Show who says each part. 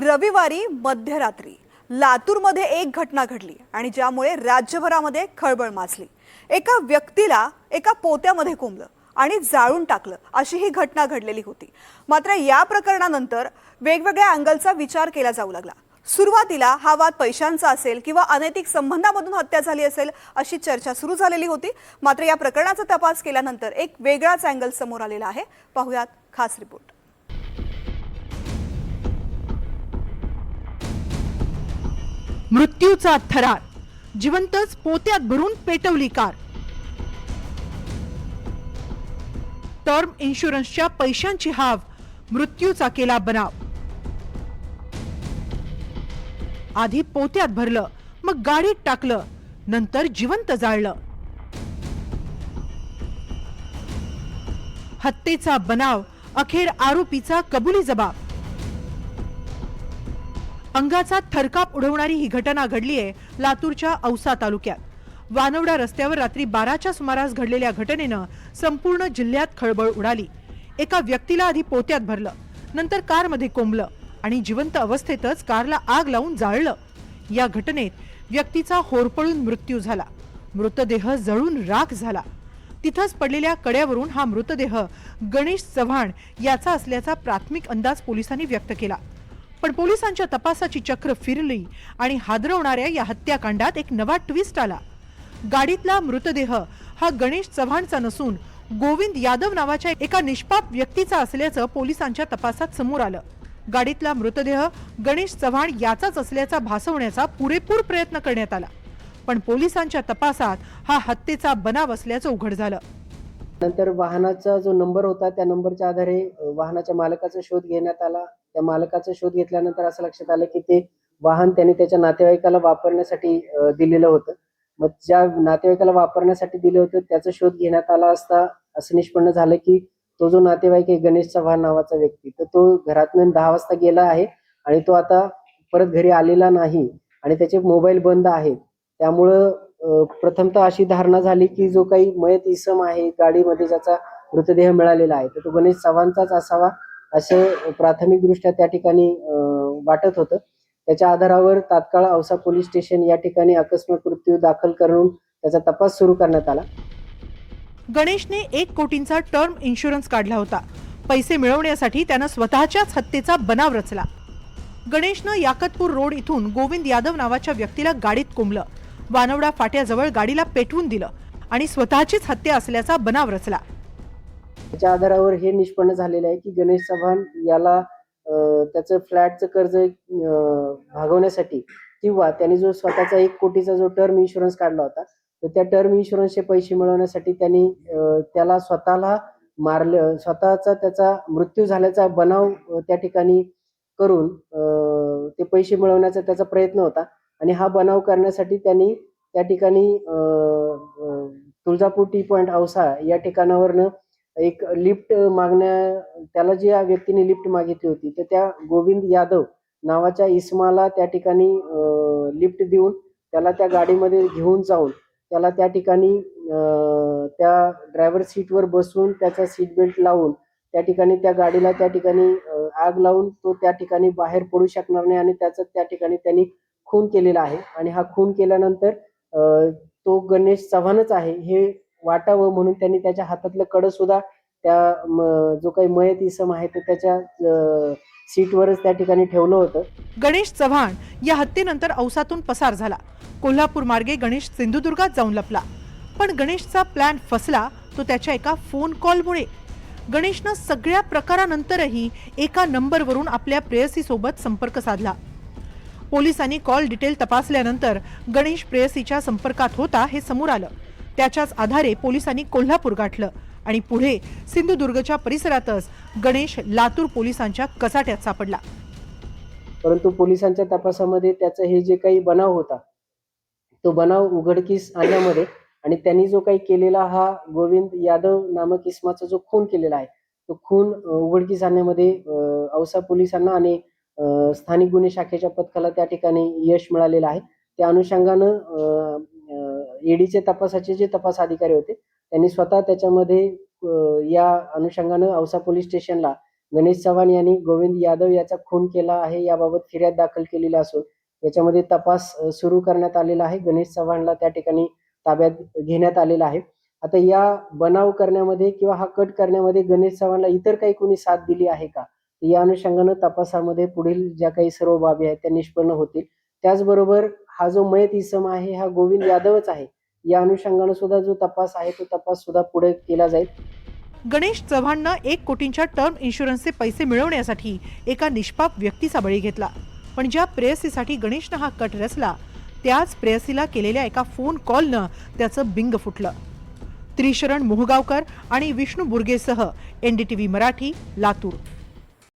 Speaker 1: रविवारी मध्यरात्री लातूरमध्ये एक घटना घडली आणि ज्यामुळे राज्यभरामध्ये खळबळ माजली. एका व्यक्तीला एका पोत्यामध्ये कोंबलं आणि जाळून टाकलं अशी ही घटना घडलेली होती. मात्र या प्रकरणानंतर वेगवेगळ्या अँगलचा विचार केला जाऊ लागला. सुरुवातीला हा वाद पैशांचा असेल किंवा अनैतिक संबंधामधून हत्या झाली असेल अशी चर्चा सुरू झालेली होती. मात्र या प्रकरणाचा तपास केल्यानंतर एक वेगळाच अँगल समोर आलेला आहे. पाहुयात खास रिपोर्ट.
Speaker 2: मृत्यूचा थरार. जिवंतच पोत्यात भरून पेटवली कार. टर्म इन्शुरन्सच्या पैशांची हाव मृत्यूचा केला बनाव. आधी पोत्यात भरलं मग गाडीत टाकलं नंतर जिवंत जाळलं. हत्येचा बनाव अखेर आरोपीचा कबुली जबाब. अंगाचा थरकाप उडवणारी ही घटना घडली आहे लातूरच्या औसा तालुक्यात. वानवडा रस्त्यावर रात्री बाराच्या सुमारास घडलेल्या घटनेनं संपूर्ण जिल्ह्यात खळबळ उडाली. एका व्यक्तीला आधी पोत्यात भरलं नंतर कारमध्ये कोंबलं आणि जिवंत अवस्थेतच कारला आग लावून जाळलं. या घटनेत व्यक्तीचा होरपळून मृत्यू झाला. मृतदेह जळून राख झाला. तिथंच पडलेल्या कड्यावरून हा मृतदेह गणेश चव्हाण याचा असल्याचा प्राथमिक अंदाज पोलिसांनी व्यक्त केला. पण पोलिसांच्या तपासाची चक्र फिरली आणि हादरवणाऱ्या या हत्याकांडात एक नवा ट्विस्ट आला. गाडीतला मृतदेह हा गणेश चव्हाणचा नसून गोविंद यादव नावाच्या एका निष्पाप व्यक्तीचा असल्याचं पोलिसांच्या तपासात समोर आलं. गाडीतला मृतदेह गणेश चव्हाण याचाच असल्याचा भासवण्याचा पुरेपूर प्रयत्न करण्यात आला. पण पोलिसांच्या तपासात हा हत्येचा बनाव असल्याचं उघड झालं.
Speaker 3: नंतर वाहनाचा जो नंबर होता त्या नंबरच्या आधारे वाहनाच्या मालकाचा शोध घेण्यात आला. त्या मालकाचा शोध घेतल्यानंतर असं लक्षात आलं की ते वाहन त्याने त्याच्या नातेवाईकाला वापरण्यासाठी दिलेलं होतं. मग ज्या नातेवाईकाला वापरण्यासाठी दिलं होतं त्याचा शोध घेण्यात आला असता असं निष्पन्न झालं की तो जो नातेवाईक आहे गणेश चव्हाण नावाचा व्यक्ती तर तो घरातून दहा वाजता गेला आहे आणि तो आता परत घरी आलेला नाही आणि त्याचे मोबाईल बंद आहेत. त्यामुळं प्रथमतः अशी धारणा झाली की जो काही मयत इसम आहे गाडीमध्ये ज्याचा मृतदेह मिळालेला आहे तर तो गणेश चव्हाणचाच असावा असं प्राथमिकदृष्ट्या त्या ठिकाणी वाटत होतं. त्याच्या आधारावर तात्काळ औसा पोलीस स्टेशन या ठिकाणी अकस्मात मृत्यू दाखल करून त्याचा तपास सुरू करण्यात आला.
Speaker 2: गणेशने एक कोटींचा टर्म इन्शुरन्स काढला होता. पैसे मिळवण्यासाठी त्यानं स्वतःच्याच हत्येचा बनाव रचला. गणेशनं याकतपूर रोड इथून गोविंद यादव नावाच्या व्यक्तीला गाडीत कोंबलं. वानवडा फाट्याजवळ गाडीला पेटवून दिलं आणि स्वतःचीच हत्या असल्याचा बनाव रचला.
Speaker 3: त्याच्या आधारावर हे निष्पन्न झालेलं आहे की गणेश चव्हाण याला त्याचं फ्लॅटचं कर्ज भागवण्यासाठी किंवा त्यांनी जो स्वतःचा एक कोटीचा जो टर्म इन्शुरन्स काढला होता तर त्या टर्म इन्शुरन्सचे पैसे मिळवण्यासाठी त्यांनी त्याला स्वतःला मारलं स्वतःचा त्याचा मृत्यू झाल्याचा बनाव त्या ठिकाणी करून ते पैसे मिळवण्याचा त्याचा प्रयत्न होता आणि हा बनाव करण्यासाठी त्यांनी त्या ठिकाणी तुळजापूर टी पॉइंट औसा या ठिकाणावरनं एक लिफ्ट मागण्या त्याला ज्या व्यक्तीने लिफ्ट मागितली होती तर त्या गोविंद यादव नावाच्या इस्माला त्या ठिकाणी लिफ्ट देऊन त्याला त्या गाडीमध्ये घेऊन जाऊन त्याला त्या ठिकाणी त्या ड्रायव्हर सीटवर बसून त्याचा सीट बेल्ट लावून त्या ठिकाणी त्या गाडीला त्या ठिकाणी आग लावून तो त्या ठिकाणी बाहेर पडू शकणार नाही आणि त्याचा त्या ठिकाणी त्यांनी खून केलेला आहे. आणि हा खून केल्यानंतर तो गणेश चव्हाणच आहे. हे वाटावं म्हणून त्यांनी त्याच्या हातातलं कड सुद्धा त्या म- जो काही मयत इसम आहे तो त्याच्या सीटवरच त्या ठिकाणी ठेवलं होतं.
Speaker 2: गणेश चव्हाण या हत्येनंतर औसातून पसार झाला. कोल्हापूर मार्गे गणेश सिंधुदुर्गात जाऊन लपला. पण गणेशचा प्लॅन फसला तो त्याच्या एका फोन कॉलमुळे गणेशनं सगळ्या प्रकारानंतरही एका नंबरवरून आपल्या प्रेयसीसोबत संपर्क साधला. पोलिसांनी कॉल डिटेल तपासल्यानंतर गणेश प्रेयसीच्या संपर्कात होता हे समोर आलं. त्याच्याच आधारे पोलिसांनी कोल्हापूर गाठलं. आणि पुढे सिंधुदुर्गच्या परिसरातच गणेश लातूर पोलिसांच्या कचाट्यात सापडला.
Speaker 3: परंतु पोलिसांच्या तपासामध्ये त्याचा हे जे काही बनाव होता तो बनाव उघडकीस आणण्यामध्ये आणि त्यांनी जो काही केलेला हा गोविंद यादव नामक इस्माचा जो खून केलेला आहे तो खून उघडकीस आणण्यामध्ये औसा पोलिसांना आणि अं, स्थानिक गुन्हे शाखेच्या पथकाला त्या ठिकाणी यश मिळालेलं आहे. त्या अनुषंगानं ईडीचे तपासाचे जे तपास अधिकारी होते त्यांनी स्वतः त्याच्यामध्ये या अनुषंगानं औसा पोलीस स्टेशनला गणेश चव्हाण यांनी गोविंद यादव याचा खून केला आहे याबाबत फिर्याद दाखल केलेली असून याच्यामध्ये तपास सुरू करण्यात आलेला आहे. गणेश चव्हाणला त्या ठिकाणी ताब्यात घेण्यात आलेला आहे. आता या बनाव करण्यामध्ये किंवा हा कट करण्यामध्ये गणेश चव्हाणला इतर काही कोणी साथ दिली आहे का? या अनुषंगानं तपासामध्ये पुढील ज्या काही सर्व बाबी आहेत त्या निष्पन्न होतील. त्याचबरोबर हा जो मयत इसम आहे हा गोविंद यादवच आहे. या अनुषंगाने सुद्धा जो तपास आहे तो तपास सुद्धा पुढे केला जाईल.
Speaker 2: गणेश चव्हाणनं एक कोटींच्या टर्म इन्शुरन्सचे पैसे मिळवण्यासाठी एका निष्पाप व्यक्तीचा बळी घेतला. पण ज्या प्रेयसीसाठी गणेशनं हा कट रचला त्याच प्रेयसीला केलेल्या एका फोन कॉलनं त्याचं बिंग फुटलं. त्रिशरण मोहगावकर आणि Vishnu बुर्गेसह N D T V Marathi Latur.